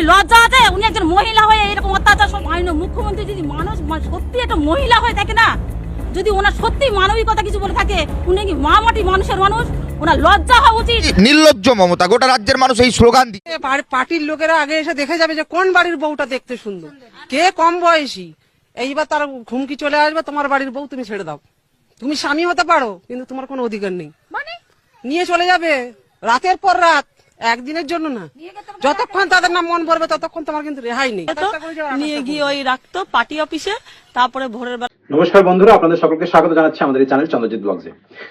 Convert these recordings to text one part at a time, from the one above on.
উনি লজ্জা আছে উনি একজন মহিলা হয়ে এরকম অত্যাচার সব হয় না মুখ্যমন্ত্রী যদি মানুষ সত্যি একটা মহিলা হয়ে থাকে না যদি ওনার সত্যি মানবিকতা কিছু বলে থাকে উনি কি মা মাটি মানুষের মানুষ? ওনার লজ্জা হওয়া উচিত। নির্লজ্জ মমতা গোটা রাজ্যের মানুষ এই স্লোগান দিয়ে পার্টির লোকেরা আগে এসে দেখে যাবে যে কোন বাড়ির বউটা দেখতে সুন্দর। কে কম বয়সী? এইবার তার ঘুমকি চলে আসবে তোমার বাড়ির বউ তুমি ছেড়ে দাও। তুমি স্বামী হতে পারো কিন্তু তোমার কোনো অধিকার নেই। মানে? নিয়ে চলে যাবে রাতের পর রাত। একদিনের জন্য না। যতক্ষণ তাদের নাম মন পড়বে ততক্ষণ তোমার কিন্তু রেহাই নেই। নিয়ে গিয়ে ওই রাখতো পার্টি অফিসে তারপরে ভোরের বেলা নমস্কার বন্ধুরা আপনাদের সকলকে স্বাগত জানাচ্ছি আমাদের এই চ্যানেল চন্দ্রজিৎ ব্লগসে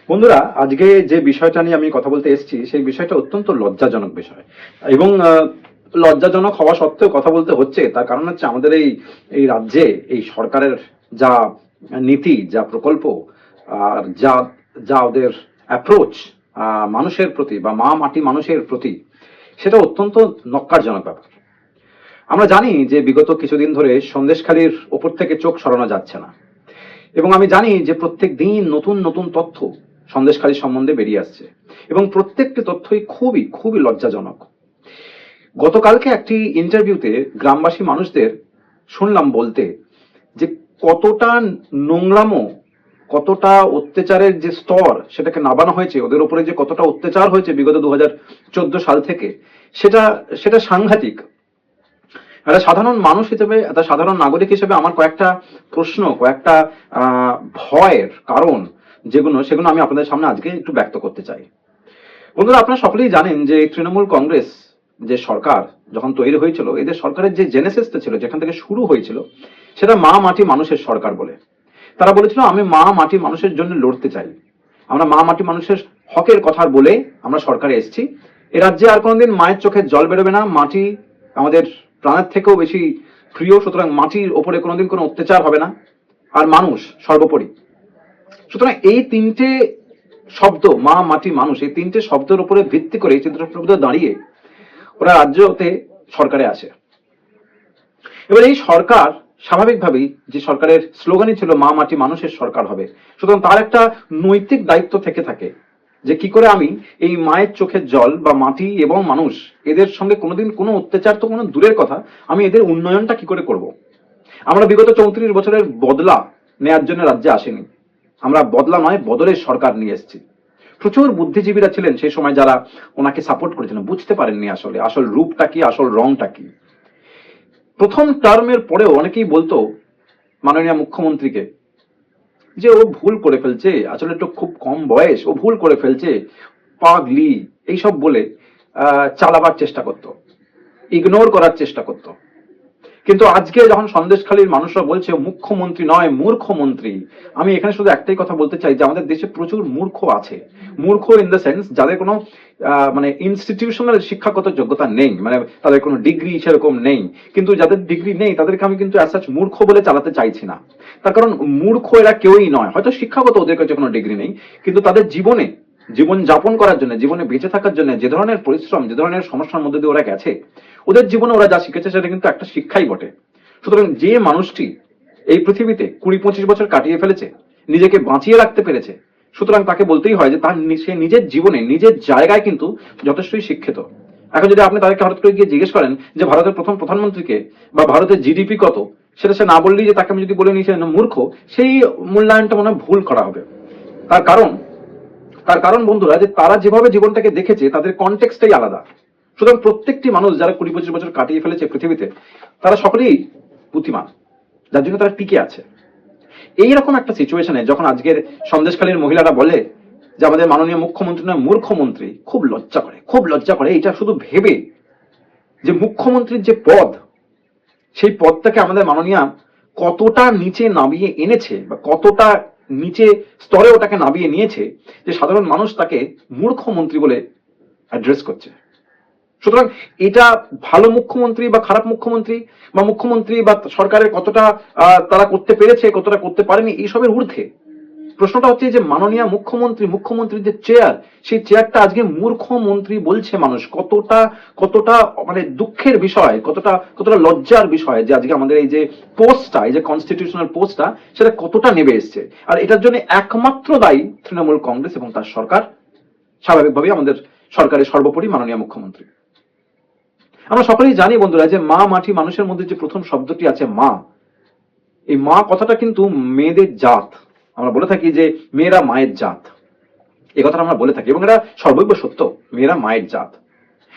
বন্ধুরা আজকে যে বিষয়টা নিয়ে আমি কথা বলতে এসেছি সেই বিষয়টা অত্যন্ত লজ্জাজনক বিষয়। এবং আহ, লজ্জাজনক হওয়া সত্ত্বেও কথা বলতে হচ্ছে তার কারণ হচ্ছে আমাদের এই এই রাজ্যে এই সরকারের যা নীতি যা প্রকল্প আর যা যা ওদের অ্যাপ্রোচ মানুষের প্রতি বা মা মাটি মানুষের প্রতি সেটা অত্যন্ত নক্কারজনক ব্যাপার। আমরা জানি যে বিগত কিছুদিন ধরে সন্দেশখালীর ওপর থেকে চোখ সরানো যাচ্ছে না। এবং আমি জানি যে প্রত্যেক দিন নতুন নতুন তথ্য সন্দেশখালী সম্বন্ধে বেরিয়ে আসছে। এবং প্রত্যেকটি তথ্যই খুবই খুবই লজ্জাজনক। গতকালকে একটি ইন্টারভিউতে গ্রামবাসী মানুষদের শুনলাম বলতে যে কতটা নোংরামো কতটা অত্যাচারের যে স্তর সেটাকে নামানো হয়েছে, ওদের উপরে যে কতটা অত্যাচার হয়েছে বিগত দু হাজার চোদ্দ সাল থেকে, সেটা সেটা সাংঘাতিক। একটা সাধারণ মানুষ হিসেবে, একটা সাধারণ নাগরিক হিসেবে আমার কয়েকটা প্রশ্ন, কয়েকটা ভয়ের কারণ যেগুলো, সেগুলো আমি আপনাদের সামনে আজকে একটু ব্যক্ত করতে চাই। বন্ধুরা, আপনারা সকলেই জানেন যে তৃণমূল কংগ্রেস যে সরকার যখন তৈরি হয়েছিল, এদের সরকারের যে জেনেসিসটা ছিল, যেখান থেকে শুরু হয়েছিল, সেটা মা মাটি মানুষের সরকার বলে। তারা বলেছিল, আমি মা মাটি মানুষের জন্য লড়তে চাই। আমরা মা মাটি মানুষের হকের কথা বলে আমরা সরকারে এসেছি। এ রাজ্যে আর কোনোদিন মায়ের চোখে জল বেরোবে না। মাটি আমাদের প্রাণের থেকেও বেশি প্রিয়, সুতরাং মাটির ওপরে কোনোদিন কোনো অত্যাচার হবে না। আর মানুষ সর্বোপরি। সুতরাং এই তিনটে শব্দ, মা মাটি মানুষ, এই তিনটে শব্দের উপরে ভিত্তি করে চিত্রপ্রভুদের দাঁড়িয়ে ওরা রাজ্যতে সরকারে আসে। এবার এই সরকার স্বাভাবিকভাবেই যে সরকারের স্লোগানই ছিল মা মাটি মানুষের সরকার হবে, সুতরাং তার একটা নৈতিক দায়িত্ব থেকে থাকে যে কি করে আমি এই মায়ের চোখের জল বা মাটি এবং মানুষ এদের সঙ্গে কোনোদিন কোনো অত্যাচার তো কোনো দূরের কথা, আমি এদের উন্নয়নটা কি করে করব? আমরা বিগত চৌত্রিশ বছরের বদলা নেয়ার জন্য রাজ্যে আসেনি। আমরা বদলা নয়, বদলের সরকার নিয়ে এসেছি। প্রচুর বুদ্ধিজীবীরা ছিলেন সেই সময় যারা ওনাকে সাপোর্ট করেছিলেন, বুঝতে পারেননি আসলে আসল রূপটা কি, আসল রংটা কি। প্রথম টার্মের পরেও অনেকেই বলতো মাননীয় মুখ্যমন্ত্রীকে যে ও ভুল করে ফেলছে, আসলে তো খুব কম বয়স, ও ভুল করে ফেলছে, পাগলি, এইসব বলে চালাবার চেষ্টা করত ইগনোর করার চেষ্টা করত। কিন্তু আজকে যখন সন্দেশখালীর মানুষরা বলছে মুখ্যমন্ত্রী নয়, মূর্খমন্ত্রী, আমি এখানে শুধু একটাই কথা বলতে চাই যে আমাদের দেশে প্রচুর মূর্খ আছে। মূর্খ ইন দ্য সেন্স যাদের কোনো মানে ইনস্টিটিউশনাল শিক্ষাগত যোগ্যতা নেই মানে তাদের কোনো ডিগ্রি সেরকম নেই। কিন্তু যাদের ডিগ্রি নেই, তাদেরকে আমি কিন্তু অ্যাজ মূর্খ বলে চালাতে চাইছি না। তার কারণ মূর্খ এরা কেউই নয়। হয়তো শিক্ষাগত ওদের কাছে কোনো ডিগ্রি নেই, কিন্তু তাদের জীবনে, জীবন যাপন করার জন্য, জীবনে বেঁচে থাকার জন্য, যে ধরনের পরিশ্রম, যে ধরনের সমস্যার মধ্যে দিয়ে ওরা গেছে ওদের জীবনে ওরা যা শিখেছে সেটা কিন্তু একটা শিক্ষাই বটে। সুতরাং যে মানুষটি এই পৃথিবীতে কুড়ি পঁচিশ বছর কাটিয়ে ফেলেছে, নিজেকে বাঁচিয়ে রাখতে পেরেছে, সুতরাং তাকে বলতেই হয় যে তার সে নিজের জীবনে, নিজের জায়গায় কিন্তু যথেষ্টই শিক্ষিত। এখন যদি আপনি তাদেরকে হঠাৎ করে গিয়ে জিজ্ঞেস করেন যে ভারতের প্রথম প্রধানমন্ত্রীকে বা ভারতের জিডিপি কত, সেটা সে না বললেই যে তাকে আমি যদি বলে সে মূর্খ, সেই মূল্যায়নটা মনে ভুল করা হবে। তার কারণ তার কারণ বন্ধুরা যে তারা যেভাবে জীবনটাকে দেখেছে, তাদের কনটেক্সটাই আলাদা। সুতরাং প্রত্যেকটি মানুষ যারা কুড়ি পঁচিশ বছর কাটিয়ে ফেলেছে পৃথিবীতে, তারা সকলেই বুদ্ধিমান, যার জন্য তারা টিকে আছে। এইরকম একটা সিচুয়েশনে যখন আজকের সন্দেশখালীর মহিলারা বলে যে আমাদের মাননীয় মুখ্যমন্ত্রী নয়, মূর্খমন্ত্রী, খুব লজ্জা করে, খুব লজ্জা করে এটা শুধু ভেবে যে মুখ্যমন্ত্রীর যে পদ, সেই পদটাকে আমাদের মাননীয়া কতটা নিচে নামিয়ে এনেছে বা কতটা নিচে স্তরে ওটাকে নামিয়ে নিয়েছে যে সাধারণ মানুষ তাকে মূর্খমন্ত্রী বলে অ্যাড্রেস করছে। সুতরাং এটা ভালো মুখ্যমন্ত্রী বা খারাপ মুখ্যমন্ত্রী বা মুখ্যমন্ত্রী বা সরকারের কতটা তারা করতে পেরেছে, কতটা করতে পারেনি, এইসবের ঊর্ধ্বে। প্রশ্নটা হচ্ছে যে মাননীয় মুখ্যমন্ত্রী, মুখ্যমন্ত্রীর যে চেয়ার সেই চেয়ারটা আজকে মূর্খমন্ত্রী বলছে মানুষ, কতটা কতটা মানে দুঃখের বিষয়, কতটা কতটা লজ্জার বিষয় যে আজকে আমাদের এই যে পোস্টটা এই যে কনস্টিটিউশনাল পোস্টটা সেটা কতটা নেমে এসছে। আর এটার জন্য একমাত্র দায়ী তৃণমূল কংগ্রেস এবং তার সরকার। স্বাভাবিকভাবেই আমাদের সরকারের সর্বোপরি মাননীয় মুখ্যমন্ত্রী। আমরা সকলেই জানি বন্ধুরা যে মা মাটি মানুষের মধ্যে যে প্রথম শব্দটি আছে মা, এই মা কথাটা কিন্তু মেয়েদের জাত। আমরা বলে থাকি যে মেয়েরা মায়ের জাত। এ কথাটা আমরা বলে থাকি এবং এটা সর্বৈব সত্য, মেয়েরা মায়ের জাত।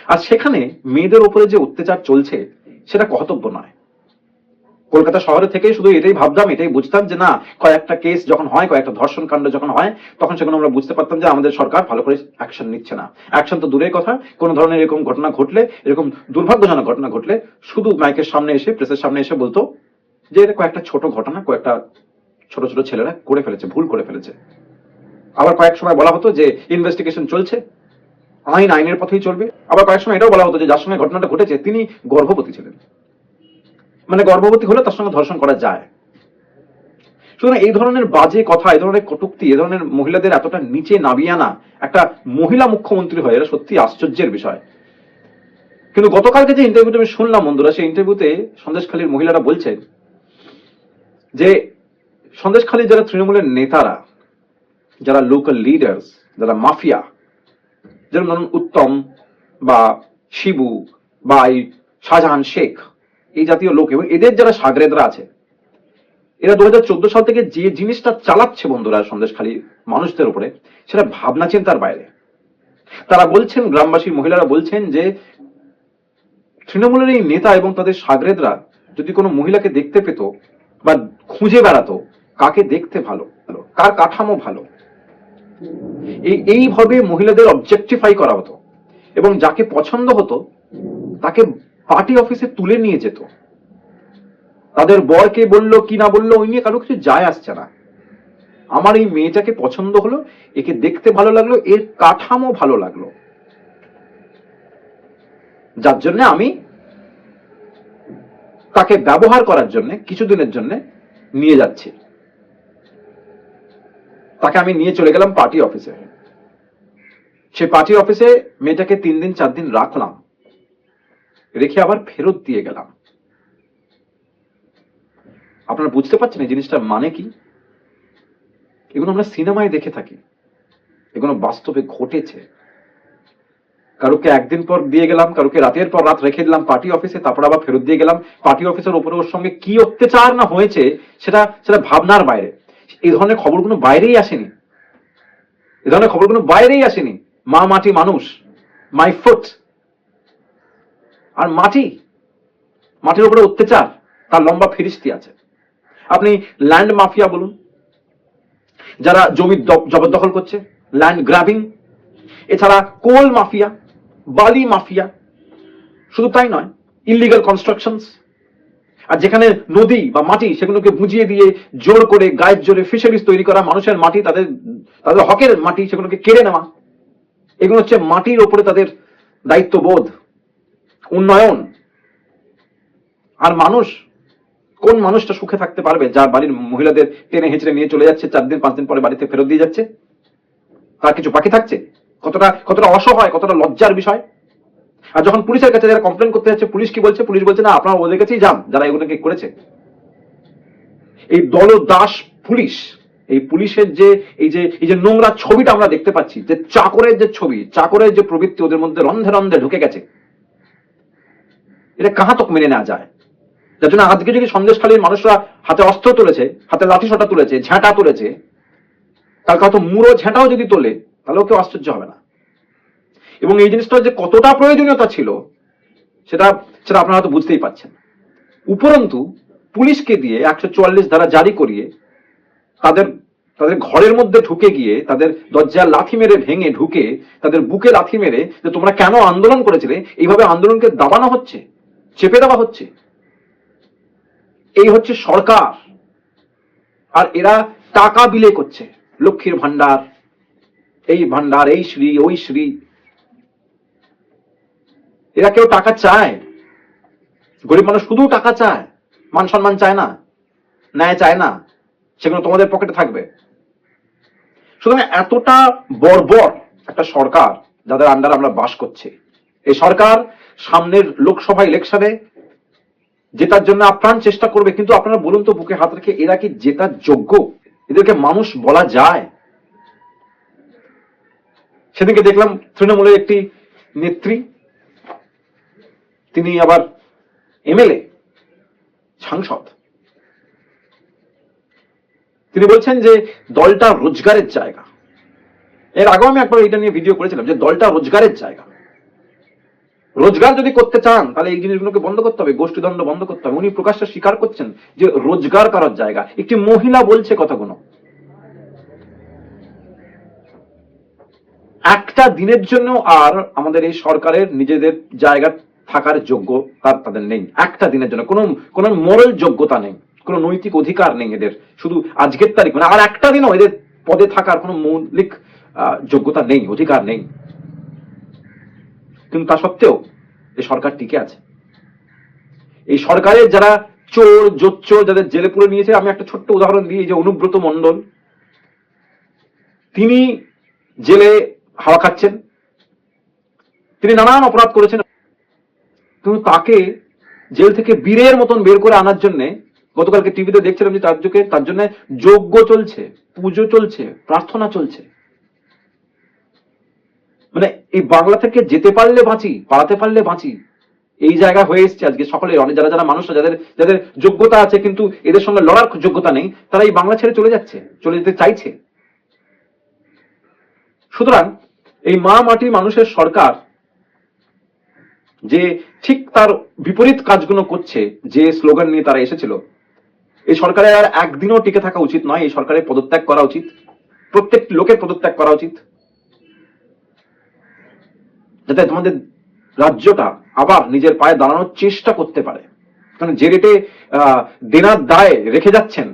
আর সেখানে মেয়েদের উপরে যে অত্যাচার চলছে, সেটা কর্তব্য নয়। কলকাতা শহরে থেকে শুধু এটাই ভাবতাম, এটাই বুঝতাম যে না, কয়েকটা কেস যখন হয়, কয়েকটা ধর্ষণ কাণ্ড যখন হয়, তখন সেখানে আমরা বুঝতে পারতাম যে আমাদের সরকার ভালো করে অ্যাকশন নিচ্ছে না। অ্যাকশন তো দূরের কথা, কোনো ধরনের এরকম ঘটনা ঘটলে, এরকম দুর্ভাগ্যজনক ঘটনা ঘটলে শুধু মাইকের সামনে এসে প্রেসের সামনে এসে বলতো যে এটা কয়েকটা ছোট ঘটনা, কয়েকটা ছোট ছোট ছেলেরা করে ফেলেছে, ভুল করে ফেলেছে। আবার কয়েক সময় বলা হতো যে ইনভেস্টিগেশন চলছে, আইন আইনের পথেই চলবে। আবার কয়েক সময় এটাও বলা হতো যে যার সঙ্গে ঘটনাটা ঘটেছে, তিনি গর্ভবতী ছিলেন। মানে গর্ভবতী হলে তার সঙ্গে ধর্ষণ করা যায়। সুতরাং এই ধরনের বাজে কথা, এই ধরনের কটুক্তি, এই ধরনের মহিলাদের এতটা নিচে নামিয়ে আনা একটা মহিলা মুখ্যমন্ত্রী হয় এটা সত্যি আশ্চর্যের বিষয়। কিন্তু গতকালকে যে ইন্টারভিউটা আমি শুনলাম বন্ধুরা, সেই ইন্টারভিউতে সন্দেশখালীর মহিলারা বলছেন যে সন্দেশখালীর যারা তৃণমূলের নেতারা, যারা লোকাল লিডার্স যারা মাফিয়া, যেমন ধরুন উত্তম বা শিবু বা শাহজাহান শেখ এই জাতীয় লোক এবং এদের যারা সাগরেদরা আছে, এরা দু হাজার সাল থেকে যে জিনিসটা চালাচ্ছে বন্ধুরা সন্দেশখালী মানুষদের উপরে, সেটা ভাবনা চিন্তার বাইরে। তারা বলছেন, গ্রামবাসী মহিলারা বলছেন যে, তৃণমূলের এই নেতা এবং তাদের সাগরেদরা যদি কোনো মহিলাকে দেখতে পেত বা খুঁজে বেড়াতো, কাকে দেখতে ভালো? কার কাঠামো ভালো? এই, এইভাবে মহিলাদের অবজেক্টিফাই করা হতো এবং যাকে পছন্দ হতো, তাকে পার্টি অফিসে তুলে নিয়ে যেত। তাদের বরকে বলল, কি না বলল, ওই নিয়ে কারও কিছু যায় আসছে না। আমার এই মেয়েটাকে পছন্দ হলো, একে দেখতে ভালো লাগল, এর কাঠামো ভালো লাগল। যার জন্য আমি তাকে ব্যবহার করার জন্য, কিছুদিনের জন্য নিয়ে যাচ্ছি। তাকে আমি নিয়ে চলে গেলাম পার্টি অফিসে। সে পার্টি অফিসে মেয়েটাকে তিন দিন, চার দিন রাখলাম। রেখে আবার ফেরত দিয়ে গেলাম। আপনারা বুঝতে পারছেন এই জিনিসটার মানে কি? এগুলো আমরা সিনেমায় দেখে থাকি। এগুলো বাস্তবে ঘটেছে। কারোকে একদিন পর দিয়ে গেলাম, কারোকে রাতের পর রাত রেখে দিলাম পার্টি অফিসে, তারপর আবার ফেরত দিয়ে গেলাম। পার্টি অফিসের উপরে ওর সঙ্গে কি অত্যাচার না হয়েছে, সেটা সেটা ভাবনার বাইরে। এই ধরনের খবরগুলো বাইরেই আসেনি। এ ধরনের খবরগুলো বাইরেই আসেনি। মা মাটি মানুষ মাই ফুট আর মাটি, মাটির উপরে অত্যাচার, তার লম্বা ফিরিস্তি আছে। আপনি ল্যান্ড মাফিয়া বলুন, যারা জমি জবরদখল করছে ল্যান্ড গ্রাবিং এছাড়া কোল মাফিয়া বালি মাফিয়া শুধু তাই নয় ইলিগাল কনস্ট্রাকশনস আর যেখানে নদী বা মাটি সেগুলোকে বুঝিয়ে দিয়ে জোর করে গায়ের জোরে ফিশারিজ তৈরি করা, মানুষের মাটি তাদের তাদের হকের মাটি সেগুলোকে কেড়ে নেওয়া, এগুলো হচ্ছে মাটির ওপরে তাদের দায়িত্ববোধ। উন্নয়ন। আর মানুষ, কোন মানুষটা সুখে থাকতে পারবে? যার বাড়ির মহিলাদের টেনে হেঁচড়ে নিয়ে চলে যাচ্ছে, চার দিন, পাঁচ দিন পরে বাড়িতে ফেরত দিয়ে যাচ্ছে? তার কিছু বাকি থাকছে? কতটা কতটা অসহায়, কতটা লজ্জার বিষয়? আর যখন পুলিশের কাছে যারা কমপ্লেন করতে যাচ্ছে, পুলিশ কি বলছে? পুলিশ বলছে, না, আপনারা ওদের কাছেই যান, যারা এগুলোকে করেছে। এই দল দাস পুলিশ, এই পুলিশের যে, এই যে এই যে নোংরা ছবিটা আমরা দেখতে পাচ্ছি, যে চাকরের যে ছবি, চাকরের যে প্রবৃত্তি ওদের মধ্যে রন্ধে রন্ধে ঢুকে গেছে। এটা কাহা তক মেনে নেওয়া যায়? যার জন্য আজকে যদি সন্দেশখালীর মানুষরা হাতে অস্ত্র তুলেছে, হাতে লাঠি সোটা তুলেছে, ঝাঁটা তুলেছে কালকে হয়তো মুড়ো ঝাঁটাও যদি তোলে, তাহলেও কেউ আশ্চর্য হবে না। এবং এই জিনিসটা যে কতটা প্রয়োজনীয়তা ছিল, সেটা সেটা আপনারা হয়তো বুঝতেই পারছেন। উপরন্তু, পুলিশকে দিয়ে একশো চুয়াল্লিশ ধারা জারি করিয়ে তাদের তাদের ঘরের মধ্যে ঢুকে গিয়ে, তাদের দরজা লাথি মেরে ভেঙে ঢুকে, তাদের বুকে লাথি মেরে যে তোমরা কেন আন্দোলন করেছিলে, এইভাবে আন্দোলনকে দাবানো হচ্ছে? চেপে দেওয়া হচ্ছে। এই হচ্ছে সরকার। আর এরা টাকা বিলে করছে। লক্ষ্মীর ভান্ডার এই ভান্ডার এই শ্রী, ওই শ্রী। এরা কেউ টাকা চায়। গরিব মানুষ শুধু টাকা চায়। মান সম্মান চায় না। ন্যায় চায় না। সেগুলো তোমাদের পকেটে থাকবে। সুতরাং এতটা বর্বর একটা সরকার যাদের আন্ডার আমরা বাস করছি। এই সরকার সামনের লোকসভা ইলেকশনে জেতার জন্য আপ্রাণ চেষ্টা করবে, কিন্তু আপনারা বলুন তো বুকে হাত রেখে এরা কি জেতার যোগ্য? এদেরকে মানুষ বলা যায়? সেদিনকে দেখলাম তৃণমূলের একটি নেত্রী, তিনি আবার এমএলএ, সাংসদ। তিনি বলছেন যে দলটা রোজগারের জায়গা। এর আগেও আমি একবার এটা নিয়ে ভিডিও করেছিলাম যে দলটা রোজগারের জায়গা। রোজগার যদি করতে চান, তাহলে এই জিনিসগুলোকে বন্ধ করতে হবে, গোষ্ঠীদণ্ড বন্ধ করতে হবে। উনি প্রকাশ্যে স্বীকার করছেন যে রোজগার করার জায়গা। একটি মহিলা বলছে কথাগুলো। একটা দিনের জন্য আর আমাদের এই সরকারের নিজেদের জায়গা থাকার যোগ্য তার তাদের নেই। একটা দিনের জন্য। কোনো কোনো মোরাল যোগ্যতা নেই। কোনো নৈতিক অধিকার নেই এদের। শুধু আজকের তারিখ মানে আর একটা দিনও এদের পদে থাকার কোনো মৌলিক যোগ্যতা নেই, অধিকার নেই। কিন্তু তা সত্ত্বেও এই সরকার টিকে আছে। এই সরকারের যারা চোর, জোচ্চোর যাদের জেলে পুরে নিয়েছে, আমি একটা ছোট্ট উদাহরণ দিই যে অনুব্রত মণ্ডল। তিনি জেলে হাওয়া খাচ্ছেন। তিনি নানান অপরাধ করেছেন। কিন্তু তাকে জেল থেকে বীরের মতন বের করে আনার জন্যে, গতকালকে টিভিতে দেখছিলাম যে তার তার জন্য যজ্ঞ চলছে, পুজো চলছে, প্রার্থনা চলছে। মানে এই বাংলা থেকে যেতে পারলে বাঁচি, পালাতে পারলে বাঁচি। এই জায়গা হয়ে এসছে আজকে সকলের, অনেক যারা যারা মানুষ যাদের যাদের যোগ্যতা আছে, কিন্তু এদের সঙ্গে লড়ার যোগ্যতা নেই, তারা এই বাংলা ছেড়ে চলে যাচ্ছে, চলে যেতে চাইছে। সুতরাং এই মা মাটি মানুষের সরকার যে ঠিক তার বিপরীত কাজগুলো করছে, যে স্লোগান নিয়ে তারা এসেছিল, এই সরকারের আর একদিনও টিকে থাকা উচিত নয়, এই সরকারের পদত্যাগ করা উচিত, প্রত্যেক লোকের পদত্যাগ করা উচিত। যাতে তোমাদের রাজ্যটা আবার নিজের পায়ে দাঁড়ানোর চেষ্টা করতে পারে। কারণ যে রেটে দেনার দায় রেখে যাচ্ছেন,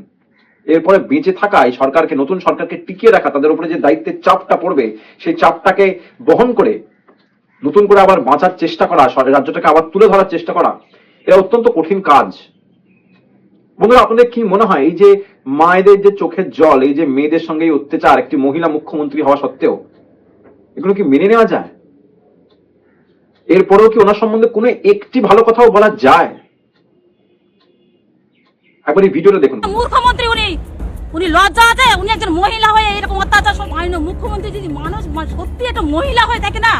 এরপরে বেঁচে থাকা এই সরকারকে, নতুন সরকারকে টিকিয়ে রাখা, তাদের উপরে যে দায়িত্বের চাপটা পড়বে, সেই চাপটাকে বহন করে নতুন করে আবার বাঁচার চেষ্টা করা রাজ্যটাকে আবার তুলে ধরার চেষ্টা করা এটা অত্যন্ত কঠিন কাজ। বন্ধুরা, আপনাদের কি মনে হয়, এই যে মায়েদের যে চোখের জল, এই যে মেয়েদের সঙ্গে অত্যাচার, একটি মহিলা মুখ্যমন্ত্রী হওয়া সত্ত্বেও, এগুলো কি মেনে নেওয়া যায়? এরপরেও কি ওনার সম্বন্ধে কোনো একটি ভালো কথাও বলা যায়? একবার এই ভিডিওটা দেখুন। মূর্খমন্ত্রী উনি। উনি লজ্জা আছে উনি একজন মহিলা হয়ে এরকম অত্যাচার সব হয় না মুখ্যমন্ত্রী যদি মানুষ সত্যি একটা মহিলা হয়ে থাকে না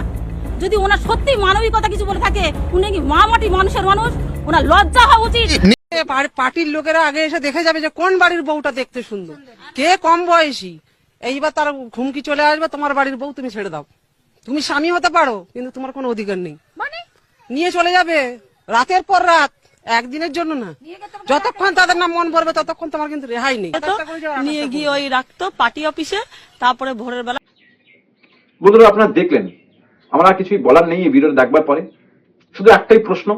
যদি ওনার সত্যি মানবিকতা কিছু বলে থাকে উনি কি মা মাটি মানুষের মানুষ? ওনার লজ্জা হওয়া উচিত। পার্টির লোকেরা আগে এসে দেখে যাবে যে কোন বাড়ির বউটা দেখতে সুন্দর। কে কম বয়সী? এইবার তার ঘুমকি চলে আসবে তোমার বাড়ির বউ তুমি ছেড়ে দাও। তুমি স্বামী হতে পারো কিন্তু তোমার কোনো অধিকার নেই। মানে? নিয়ে চলে যাবে রাতের পর রাত একদিনের জন্য না। যতক্ষণ তাদের নাম মন ভরবে ততক্ষণ তোমার কিন্তু রেহাই নেই। নিয়ে গিয়ে ওই রাখতো পার্টি অফিসে তারপরে ভোরের বেলা বন্ধুরা আপনারা দেখলেন। আমার আর কিছুই বলার নেই এই ভিডিওটা দেখবার পরে। শুধু একটাই প্রশ্ন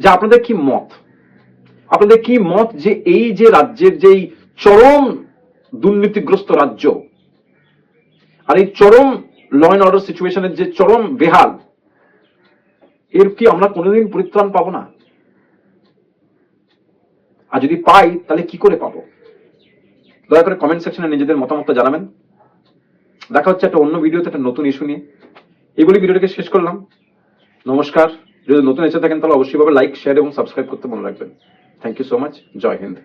যে আপনাদের কি মত? আপনাদের কি মত যে এই যে রাজ্যের যেই চরম দুর্নীতিগ্রস্ত রাজ্য আর এই চরম ল অ্যান্ড অর্ডার সিচুয়েশনের যে চরম বেহাল, এর কি আমরা কোনোদিন পরিত্রাণ পাবো না? আর যদি পাই, তাহলে কি করে পাবো? দয়া করে কমেন্ট সেকশনে নিজেদের মতামত জানাবেন। দেখা হচ্ছে একটা অন্য ভিডিওতে একটা নতুন ইস্যু নিয়ে। এগুলি ভিডিওটাকে শেষ করলাম। নমস্কার। যদি নতুন এসে থাকেন, তাহলে অবশ্যই ভাবে লাইক শেয়ার এবং সাবস্ক্রাইব করতে মনে রাখবেন। থ্যাংক ইউ সো মাচ জয় হিন্দ।